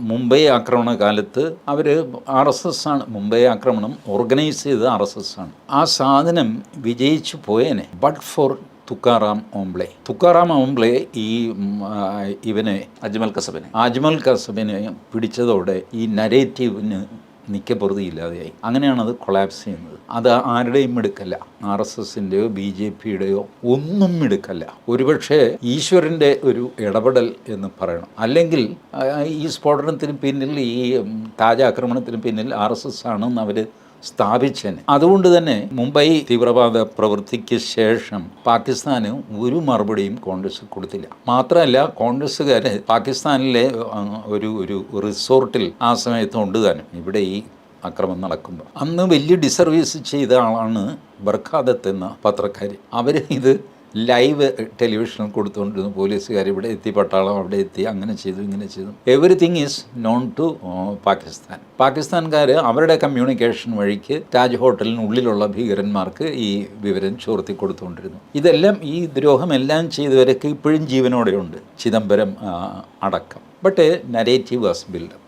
മുംബൈ ആക്രമണ കാലത്ത് അവർ R S S ആണ്. മുംബൈ ആക്രമണം ഓർഗനൈസ് ചെയ്തത് ആർ എസ് എസ് ആണ്. ആ സാധനം വിജയിച്ചു പോയേനെ. But for Tukaram Omble. Tukaram Omble ഈ ഇവനെ അജ്മൽ കസബിനെ. അജ്മൽ കസബിനെ പിടിച്ചതോടെ ഈ നരേറ്റീവിന് നിക്കപ്പൊറുതിയില്ലാതെയായി അങ്ങനെയാണ് അത് കൊളാപ്സ് ചെയ്യുന്നത്. അത് ആരുടെയും എടുക്കല്ല ആർ എസ് എസിന്റെയോ ബി ജെ പിയുടെയോ ഒന്നും എടുക്കല്ല ഒരുപക്ഷെ ഈശ്വരന്റെ ഒരു ഇടപെടൽ എന്ന് പറയണം. അല്ലെങ്കിൽ ഈ സ്ഫോടനത്തിന് പിന്നിൽ ഈ താജ ആക്രമണത്തിന് പിന്നിൽ ആർ എസ് എസ് ആണെന്ന് അവർ സ്ഥാപിച്ചേനെ. അതുകൊണ്ട് തന്നെ മുംബൈ തീവ്രവാദ പ്രവൃത്തിക്ക് ശേഷം പാകിസ്ഥാന് ഒരു മറുപടിയും കോൺഗ്രസ് കൊടുത്തില്ല. മാത്രമല്ല കോൺഗ്രസ്സുകാർ പാകിസ്ഥാനിലെ ഒരു ഒരു റിസോർട്ടിൽ ആ സമയത്ത് ഉണ്ട് ഇവിടെ ഈ അക്രമം നടക്കുമ്പോൾ അന്ന് വലിയ ഡിസർവീസ് ചെയ്ത ആളാണ് ബർഖാദത്ത് എന്ന പത്രക്കാർ അവർ ഇത് ലൈവ് ടെലിവിഷനിൽ കൊടുത്തുകൊണ്ടിരുന്നു പോലീസുകാർ ഇവിടെ എത്തി പട്ടാളം അവിടെ എത്തി അങ്ങനെ ചെയ്തു ഇങ്ങനെ ചെയ്തു. Everything is known to Pakistan പാകിസ്ഥാൻകാർ അവരുടെ കമ്മ്യൂണിക്കേഷൻ വഴിക്ക് താജ് ഹോട്ടലിനുള്ളിലുള്ള ഭീകരന്മാർക്ക് ഈ വിവരം ചോർത്തി കൊടുത്തുകൊണ്ടിരുന്നു ഇതെല്ലാം ഈ ദ്രോഹമെല്ലാം ചെയ്തവരൊക്കെ ഇപ്പോഴും ജീവനോടെയുണ്ട്. ചിദംബരം അടക്കം. But narrative was build-up